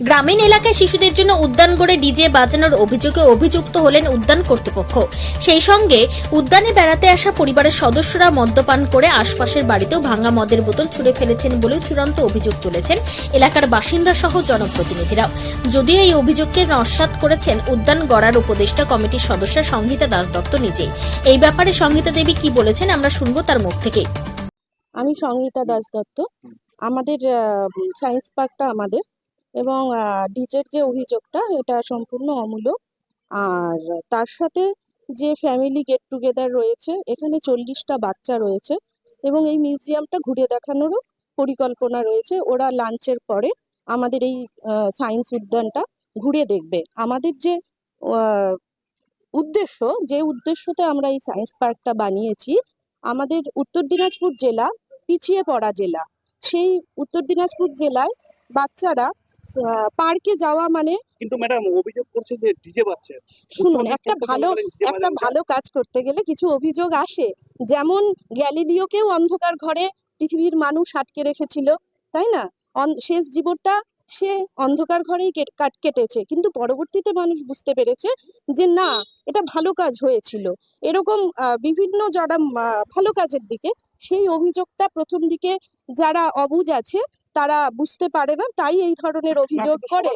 গ্রামীণ এলাকায় শিশুদের জন্য উদ্যান গড়ে ডিজে বাজানোর অভিযোগে অভিযুক্ত হলেন উদ্যান কর্তৃপক্ষ। সেই সঙ্গে উদ্যানে বেড়াতে আসা পরিবারের সদস্যরা মদ্যপান করে আশপাশের বাড়িতেও ভাঙা মদের বোতল ছুঁড়ে ফেলেছেন বলেও চূড়ান্ত অভিযোগ তুলেছেন এলাকার বাসিন্দা সহ জনপ্রতিনিধিরাও যদিও এই অভিযোগকে নস্বাত করেছেন উদ্যান গড়ার উপদেষ্টা কমিটির সদস্য সংহিতা দাস দত্ত নিজেই। এই ব্যাপারে সংহিতা দেবী কি বলেছেন আমরা শুনব তার মুখ থেকে। আমি সংহিতা দাস দত্ত। আমাদের সায়েন্স পার্কটা আমাদের। এবং ডিজের যে অভিযোগটা, এটা সম্পূর্ণ অমূলক আর তার সাথে যে ফ্যামিলি গেট টুগেদার রয়েছে, এখানে চল্লিশটা বাচ্চা রয়েছে এবং এই মিউজিয়ামটা ঘুরে দেখানোরও পরিকল্পনা রয়েছে। ওরা লাঞ্চের পরে আমাদের এই সায়েন্স উদ্যানটা ঘুরে দেখবে। আমাদের যে উদ্দেশ্য, যে উদ্দেশ্যতে আমরা এই সায়েন্স পার্কটা বানিয়েছি, আমাদের উত্তর দিনাজপুর জেলা পিছিয়ে পড়া জেলা। সেই উত্তর দিনাজপুর জেলায় বাচ্চারা পার্কে যাওয়া মানে কিন্তু ম্যাডাম অভিযোগ করছে যে ডিজে বাজছে। শুনুন একটা ভালো একটা ভালো কাজ করতে গেলে কিছু অভিযোগ আসে। যেমন গ্যালিলিওকেও অন্ধকার ঘরে পৃথিবীর মানুষ আটকে রেখেছিল তাই না? শেষ জীবনটা সে অন্ধকার ঘরেই কেট- কাট- কেটেছে। কিন্তু পরবর্তীতে মানুষ বুঝতে পেরেছে যে না এটা ভালো কাজ হয়েছিল। এরকম বিভিন্ন যারা ভালো কাজের দিকে সেই অভিযোগটা প্রথম দিকে যারা অবুজ আছে তারা বুঝতে পারে না তাই এই ধরনের অভিযোগ করে।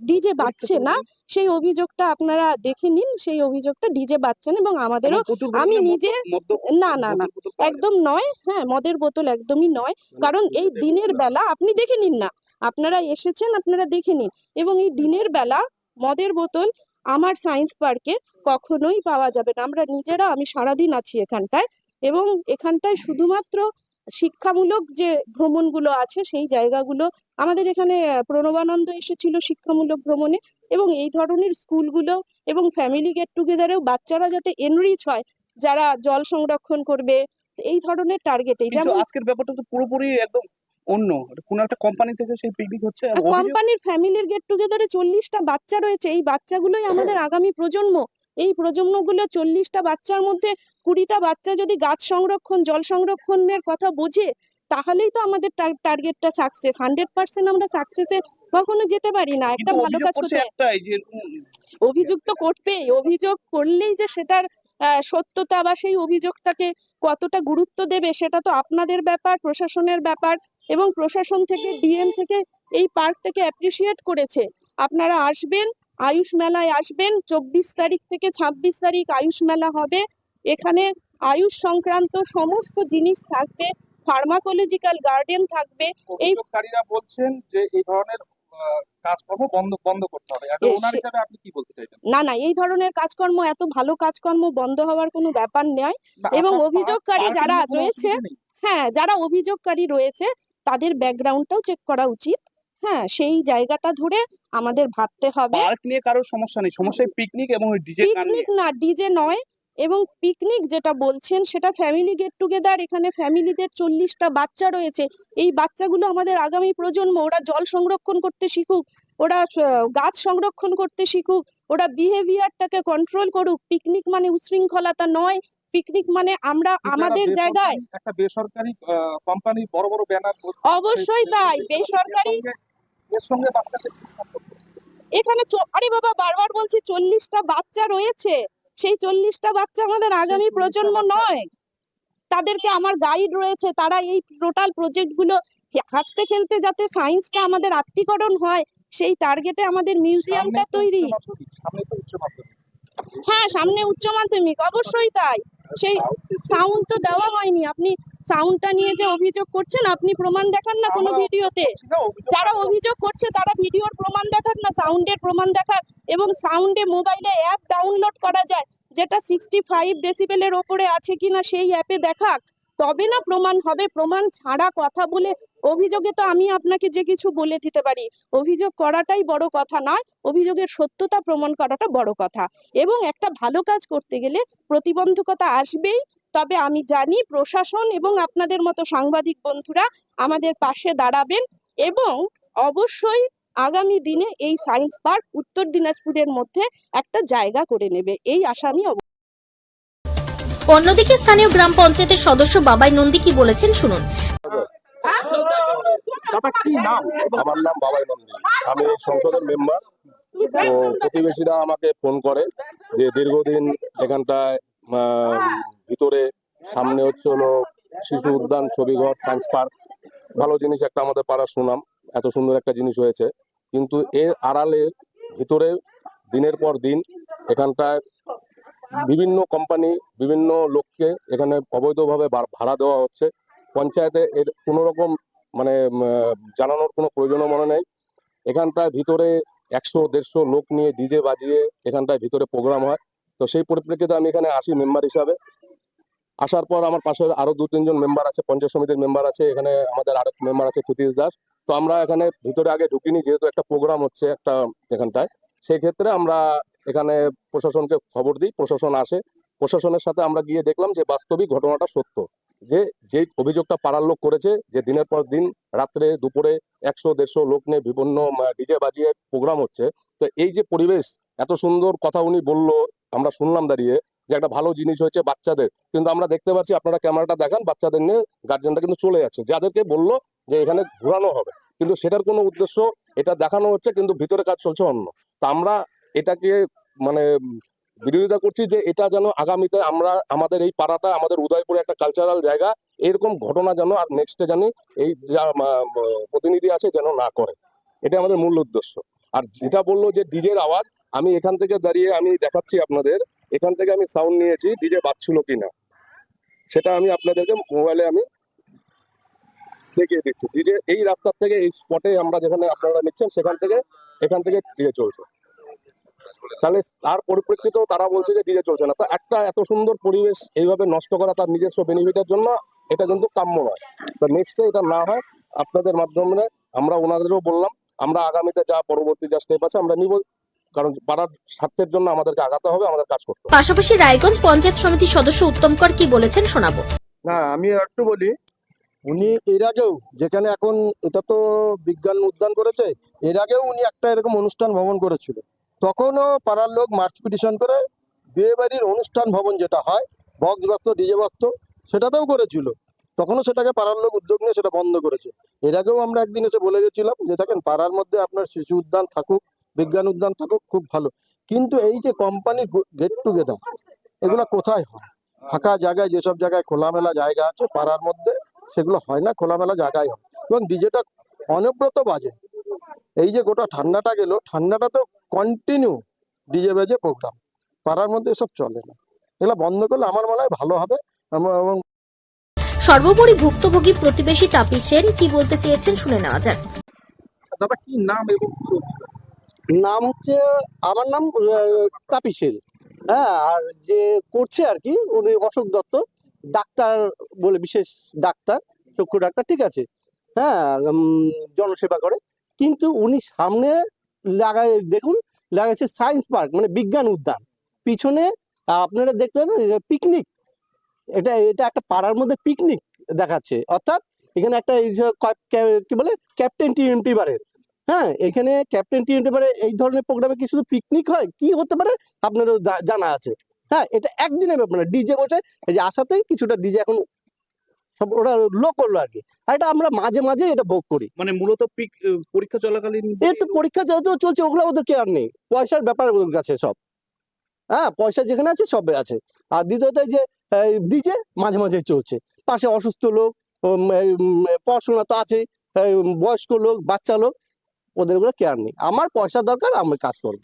ডিজে বাজছে। না। সেই অভিযোগটা আপনারা দেখে নিন সেই অভিযোগটা ডিজে বাচ্চা না এবং আমাদেরও আমি নিজে না না না। একদম নয় হ্যাঁ মদের বোতল একদমই নয়। কারণ এই দিনের বেলা আপনি দেখে নিন না। আপনারা এসেছেন আপনারা দেখে নিন। এবং এই দিনের বেলা মদের বোতল আমার সায়েন্স পার্কে কখনোই পাওয়া যাবে না। আমরা নিজেরা আমি সারাদিন আছি এখানটায় এবং এখানটায় শুধুমাত্র শিক্ষামূলক যে ভ্রমণগুলো আছে সেই জায়গাগুলো আমাদের এখানে প্রণবানন্দ এসেছিল শিক্ষামূলক ভ্রমণে এবং এই ধরনের স্কুলগুলো এবং ফ্যামিলি গেট টুগেদারেও বাচ্চারা যাতে এনরিচ হয় যারা জল সংরক্ষণ করবে এই ধরনের টার্গেটে যেমন আজকের ব্যাপারটা তো পুরোপুরি একদম অন্য। কোন একটা কোম্পানি থেকে সেই পিকনিক হচ্ছে কোম্পানির ফ্যামিলির গেট টুগেদারে চল্লিশটা বাচ্চা রয়েছে। এই বাচ্চাগুলোই আমাদের আগামী প্রজন্ম। এই প্রজন্মগুলো চল্লিশটা বাচ্চার মধ্যে কুড়িটা বাচ্চা যদি গাছ সংরক্ষণ জল সংরক্ষণের কথা বোঝে তাহলেই তো আমাদের টার্গেটটা সাকসেস হান্ড্রেড পার্সেন্ট আমরা সাকসেসে কখনো যেতে পারি না। একটা ভালো কাজ করতে অভিযোগ তো করবেই। অভিযোগ করলেই যে সেটার সত্যতা বা সেই অভিযোগটাকে কতটা গুরুত্ব দেবে সেটা তো আপনাদের ব্যাপার প্রশাসনের ব্যাপার এবং প্রশাসন থেকে ডিএম থেকে এই পার্কটাকে অ্যাপ্রিসিয়েট করেছে। আপনারা আসবেন আয়ুষ মেলায় আসবেন চব্বিশ তারিখ থেকে ছাব্বিশ তারিখ আয়ুষ মেলা হবে। এখানে আয়ুষ সংক্রান্ত সমস্ত জিনিস থাকবে ফার্মাকোলজিক্যাল গার্ডেন থাকবে অভিযোগকারীরা বলছেন যে এই ধরনের কাজকর্ম বন্ধ বন্ধ করতে হবে। ওনার হিসাবে আপনি কি বলতে চাইছেন? না না এই ধরনের কাজকর্ম এত ভালো কাজকর্ম বন্ধ হওয়ার কোনো ব্যাপার নয়। এবং অভিযোগকারী যারা রয়েছে হ্যাঁ যারা অভিযোগকারী রয়েছে তাদের ব্যাকগ্রাউন্ডটাও চেক করা উচিত। হ্যাঁ সেই জায়গাটা ধরে আমাদের ভাবতে হবে। পার্ক নিয়ে কারোর সমস্যা নেই। সমস্যা পিকনিক এবং ডিজে পিকনিক না ডিজে নয় এবং পিকনিক যেটা বলছেন সেটা ফ্যামিলি গেট টুগেদার এখানে ফ্যামিলিদের চল্লিশটা বাচ্চা রয়েছে। এই বাচ্চাগুলো আমাদের আগামী প্রজন্ম ওরা জল সংরক্ষণ করতে শিখুক ওরা গাছ সংরক্ষণ করতে শিখুক ওরা বিহেভিয়ারটাকে কন্ট্রোল করুক। পিকনিক মানে উশৃঙ্খলতা নয় পিকনিক মানে আমরা আমাদের জায়গায় একটা বেসরকারি কোম্পানি বড় বড় ব্যানার অবশ্যই তাই বেসরকারি এর সঙ্গে বাচ্চাদের এখানে আরে বাবা বারবার বলছি চল্লিশটা বাচ্চা রয়েছে। সেই চল্লিশটা বাচ্চা আমাদের আগামী প্রজন্ম নয়। তাদেরকে আমার গাইড রয়েছে তারা এই টোটাল প্রজেক্টগুলো হাসতে খেলতে যাতে সায়েন্সটা আমাদের আত্মীকরণ হয় সেই টার্গেটে আমাদের মিউজিয়ামটা তৈরি। হ্যাঁ সামনে উচ্চ মাধ্যমিক অবশ্যই তাই। সেই সাউন্ড তো দেওয়া হয়নি। আপনি সাউন্ডটা নিয়ে যে অভিযোগ করছেন আপনি প্রমাণ দেখান না কোনো ভিডিওতে। যারা অভিযোগ করছে তারা ভিডিওর প্রমাণ দেখান না সাউন্ডের প্রমাণ দেখান। এবং সাউন্ডে মোবাইলে অ্যাপ ডাউনলোড করা যায়। যেটা সিক্সটি ফাইভ ডেসিবেলের ওপরে আছে কিনা সেই অ্যাপে দেখাক। তবে না প্রমাণ হবে, প্রমাণ ছাড়া কথা বলে অভিযোগে তো আমি আপনাকে যে কিছু বলে দিতে পারি। অভিযোগ করাটাই বড় কথা নয়, অভিযোগের সত্যতা প্রমাণ করাটা বড় কথা। এবং একটা ভালো কাজ করতে গেলে প্রতিবন্ধকতা আসবেই। তবে আমি জানি প্রশাসন এবং আপনাদের মতো সাংবাদিক বন্ধুরা আমাদের পাশে দাঁড়াবেন এবং অবশ্যই আগামী দিনে এই সায়েন্স পার্ক উত্তর দিনাজপুরের মধ্যে একটা জায়গা করে নেবে এই আশা আমি অন্যদিকে স্থানীয় গ্রাম পঞ্চায়েতের সদস্য বাবাই নন্দী কি বলেছেন শুনুন। দাদা কি নাম? আমার নাম বাবাই নন্দী। আমি সংসদের মেম্বার তো। প্রতিবেশীরা আমাকে ফোন করে যে দীর্ঘদিন এখানটায় আহ, ভিতরে সামনে হচ্ছে হলো শিশু উদ্যান ছবিঘর সায়েন্স পার্ক। ভালো জিনিস একটা আমাদের পাড়ার সুনাম। এত সুন্দর একটা জিনিস হয়েছে। কিন্তু এর আড়ালে ভিতরে দিনের পর দিন এখানটায় বিভিন্ন কোম্পানি বিভিন্ন লোককে এখানে অবৈধভাবে ভাড়া দেওয়া হচ্ছে। পঞ্চায়েতে এর কোনো রকম মানে জানানোর কোনো প্রয়োজনও মনে নেই। এখানটায় ভিতরে একশো, দেড়শো লোক নিয়ে ডিজে বাজিয়ে এখানটায় ভিতরে প্রোগ্রাম হয়। তো সেই পরিপ্রেক্ষিতে আমি এখানে আসি মেম্বার হিসাবে। আসার পর আমার পাশে আরও দু তিনজন মেম্বার আছে, পঞ্চায়েত সমিতির মেম্বার আছে, এখানে আমাদের আরেক মেম্বার আছে ক্ষিতীশ দাস। তো আমরা এখানে ভিতরে আগে ঢুকিনি, যেহেতু একটা প্রোগ্রাম হচ্ছে একটা এখানটায়। সেই ক্ষেত্রে আমরা এখানে প্রশাসনকে খবর দিই, প্রশাসন আসে। প্রশাসনের সাথে আমরা গিয়ে দেখলাম যে বাস্তবিক ঘটনাটা সত্য। যে যে অভিযোগটা পাড়ার লোক করেছে, যে দিনের পর দিন রাত্রে দুপুরে একশো, দেড়শো লোক নিয়ে বিভিন্ন ডিজে বাজিয়ে প্রোগ্রাম হচ্ছে, তো এই যে পরিবেশ, এত সুন্দর কথা উনি বলল, আমরা শুনলাম দাঁড়িয়ে যে একটা ভালো জিনিস হয়েছে বাচ্চাদের। কিন্তু আমরা দেখতে পাচ্ছি, আপনারা ক্যামেরাটা দেখান, বাচ্চাদের নিয়ে গার্জেনরা কিন্তু চলে যাচ্ছে। যাদেরকে বলল যে এখানে ঘোরানো হবে। কিন্তু সেটার কোনো উদ্দেশ্য এটা দেখানো হচ্ছে, কিন্তু ভিতরে কাজ চলছে অন্য। তা আমরা এটাকে মানে বিরোধিতা করছি যে এটা যেন আগামীতে আমরা, আমাদের এই পাড়াটা, আমাদের উদয়পুরে একটা কালচারাল জায়গা, এরকম ঘটনা যেন আর নেক্সটে জানি এই যা প্রতিনিধি আছে যেন না করে। এটা আমাদের মূল উদ্দেশ্য। আর যেটা বলল যে ডিজের আওয়াজ, আমি এখান থেকে দাঁড়িয়ে আমি দেখাচ্ছি আপনাদের, এখান থেকে আমি সাউন্ড নিয়েছি, ডিজে বাজছিল কিনা। সেটা আমি আপনাদেরকে মোবাইলে আমি দেখিয়ে দিচ্ছি। ডিজে এই রাস্তার থেকে এই স্পটে আমরা যেখানে আপনারা নিচ্ছেন সেখান থেকে এখান থেকে ডিজে চলছে। তাহলে তার পরিপ্রেক্ষিতেও তারা বলছে যে ডিজে চলছে না। তো একটা এত সুন্দর পরিবেশ এইভাবে নষ্ট করা তার নিজস্ব বেনিফিটের জন্য এটা কিন্তু কাম্য নয়। তো নেক্সটে এটা না হয় আপনাদের মাধ্যমে আমরা ওনাদেরও বললাম আমরা আগামীতে যা পরবর্তী যা স্টেপ আছে আমরা নিব কারণ পাড়ার স্বার্থের জন্য আমাদেরকে আগাতে হবে আমাদের কাজ করতে হবে। পাশাপাশি রায়গঞ্জ পঞ্চায়েত সমিতির সদস্য উত্তম কর কি বলেছেন শোনাবো। না আমি একটু বলি উনি এর আগেও যেখানে এখন এটা তো বিজ্ঞান উদ্যান করেছে, এর আগেও উনি একটা এরকম অনুষ্ঠান ভবন করেছিল। তখনও পাড়ার লোক মার্চ পিটিশন করে বিয়ে বাড়ির অনুষ্ঠান ভবন যেটা হয়, বক্স বাস্ত ডিজে বাস্ত সেটাতেও করেছিল। তখনও সেটাকে পাড়ার লোক উদ্যোগ নিয়ে সেটা বন্ধ করেছে। এর আগেও আমরা একদিন এসে বলে গেছিলাম যে, দেখেন, পাড়ার মধ্যে আপনার শিশু উদ্যান থাকুক, বিজ্ঞান উদ্যান থাকুক, খুব ভালো। কিন্তু এই যে কোম্পানির গেট টুগেদার এগুলো কোথায় হয়? ফাঁকা জায়গায়, যেসব জায়গায় খোলামেলা জায়গা আছে, পাড়ার মধ্যে সেগুলো হয় না খোলামেলা জায়গায় হয়। এবং ডিজেটা অনব্রত বাজে। এই যে গোটা ঠান্ডাটা গেল ঠান্ডাটা তো কন্টিনিউ ডিজে বাজে প্রোগ্রাম পাড়ার মধ্যে এসব চলে না। এগুলো বন্ধ করলে আমার মনে হয় ভালো হবে। এবং সর্বোপরি ভুক্তভোগী প্রতিবেশী তাপি সেন কি বলতে চেয়েছেন শুনে নেওয়া যাক। দাদা কি নাম এবং নাম হচ্ছে আমার নাম তাপিসেল হ্যাঁ আর যে করছে আর কি উনি অশোক দত্ত। ডাক্তার বলে, বিশেষ ডাক্তার, চক্ষু ডাক্তার, ঠিক আছে। হ্যাঁ জনসেবা করে। কিন্তু উনি সামনে লাগায়, দেখুন লাগাচ্ছে সায়েন্স পার্ক মানে বিজ্ঞান উদ্যান। পিছনে, আপনারা দেখলেন পিকনিক। এটা এটা একটা পাড়ার মধ্যে পিকনিক দেখাচ্ছে। অর্থাৎ এখানে একটা কি বলে? ক্যাপ্টেন টিএমটি বারের। হ্যাঁ এখানে ক্যাপ্টেন টিএমটি বারে এই ধরনের প্রোগ্রামে কি শুধু পিকনিক হয়? কি হতে পারে? আপনারও জানা আছে। হ্যাঁ এটা একদিনের ব্যাপার না। ডিজে বসে এই যে আসাতেই কিছুটা ডিজে এখন সব ওরা লো করল আর কি। আর এটা আমরা মাঝে মাঝে এটা ভোগ করি। মানে মূলত পিক পরীক্ষা চলাকালীন এর তো পরীক্ষা যেহেতু চলছে ওগুলো ওদের কেয়ার নেই। পয়সার ব্যাপার ওদের কাছে সব। হ্যাঁ পয়সা যেখানে আছে সবে আছে। আর দ্বিতীয়ত যে ডিজে মাঝে মাঝে চলছে। পাশে অসুস্থ লোক এই, পড়াশোনা তো আছে বয়স্ক লোক বাচ্চা লোক ওদের ওগুলো কেয়ার নেই। আমার পয়সা দরকার আমি কাজ করব।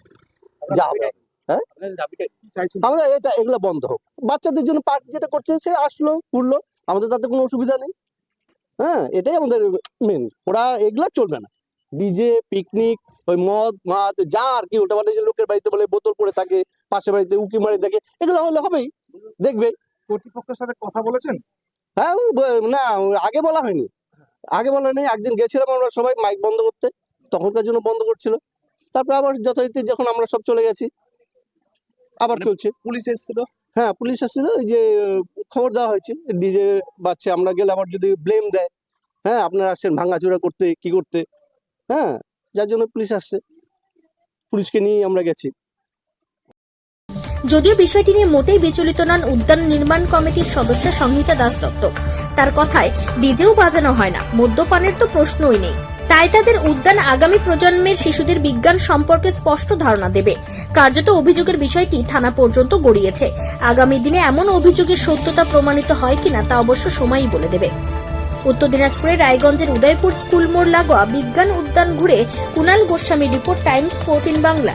যা চাইছেন? আমরা এটা এগুলো বন্ধ হোক। বাচ্চাদের জন্য পার্ক যেটা করছে সে আসলো ঘুরলো। আমাদের তাতে কোনো অসুবিধা নেই। হ্যাঁ এটাই আমাদের মেন ওরা এগুলা চলবে না। ডিজে পিকনিক ওই মদ মাছ যা আর কি ওটা মানে যে লোকের বাড়িতে বলে বোতল পড়ে থাকে পাশের বাড়িতে উকি মারি থাকে এগুলো হলে হবেই। দেখবে। কর্তৃপক্ষের সাথে কথা বলেছেন? হ্যাঁ না আগে বলা হয়নি। আগে বলা হয়নি একদিন গেছিলাম আমরা সবাই মাইক বন্ধ করতে। তখনকার জন্য বন্ধ করছিল। তারপরে আবার যথারীতি যখন আমরা সব চলে গেছি আবার মানে চলছে। পুলিশ এসেছিল? হ্যাঁ পুলিশ আসছিল ওই যে খবর দেওয়া হয়েছে। ডিজে বাচ্চা আমরা গেলে আবার যদি ব্লেম দেয় হ্যাঁ আপনারা আসছেন ভাঙাচোরা করতে কি করতে হ্যাঁ যার জন্য পুলিশ আসছে। পুলিশকে নিয়ে আমরা গেছি। যদিও বিষয়টি নিয়ে মোটেই বিচলিত নন উদ্যান নির্মাণ কমিটির সদস্য সংহিতা দাস দত্ত। তার কথায় ডিজেও বাজানো হয় না মদ্যপানের তো প্রশ্নই নেই। তাই তাদের উদ্যান আগামী প্রজন্মের শিশুদের বিজ্ঞান সম্পর্কে স্পষ্ট ধারণা দেবে। কার্যত অভিযোগের বিষয়টি থানা পর্যন্ত গড়িয়েছে। আগামী দিনে এমন অভিযোগের সত্যতা প্রমাণিত হয় কিনা তা অবশ্য সময়ই বলে দেবে। উত্তর দিনাজপুরের রায়গঞ্জের উদয়পুর স্কুল মোড় লাগোয়া বিজ্ঞান উদ্যান ঘুরে Kunal Goswami report Times fourteen Bangla.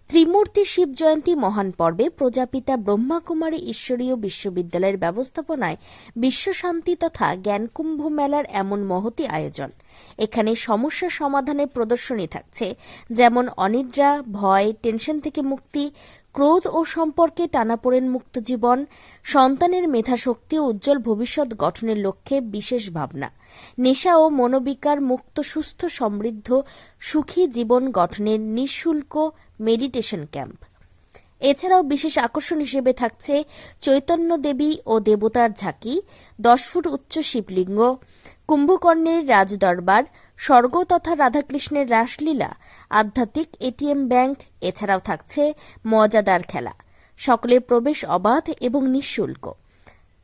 Trimurti Shiva জয়ন্তী মহান পর্বে প্রজাপিতা ব্রহ্মাকুমারী ঈশ্বরীয় বিশ্ববিদ্যালয়ের ব্যবস্থাপনায় বিশ্বশান্তি তথা জ্ঞানকুম্ভ মেলার এমন মহতি আয়োজন। এখানে সমস্যা সমাধানের প্রদর্শনী থাকছে, যেমন অনিদ্রা, ভয়, টেনশন থেকে মুক্তি, ক্রোধ ও সম্পর্কে টানাপোড়েন মুক্ত জীবন সন্তানের মেধাশক্তি ও উজ্জ্বল ভবিষ্যৎ গঠনের লক্ষ্যে বিশেষ ভাবনা। নেশা ও মনোবিকার মুক্ত, সুস্থ, সমৃদ্ধ, সুখী জীবন গঠনের নিঃশুল্ক মেডিটেশন ক্যাম্প। এছাড়াও বিশেষ আকর্ষণ হিসেবে থাকছে চৈতন্য দেবী ও দেবতার ঝাঁকি, দশ ফুট উচ্চ শিবলিঙ্গ, কুম্ভকর্ণের রাজদরবার, স্বর্গ তথা রাধাকৃষ্ণের রাসলীলা, আধ্যাত্মিক এটিএম ব্যাংক, এছাড়াও থাকছে মজাদার খেলা। সকলের প্রবেশ অবাধ এবং নিঃশুল্ক।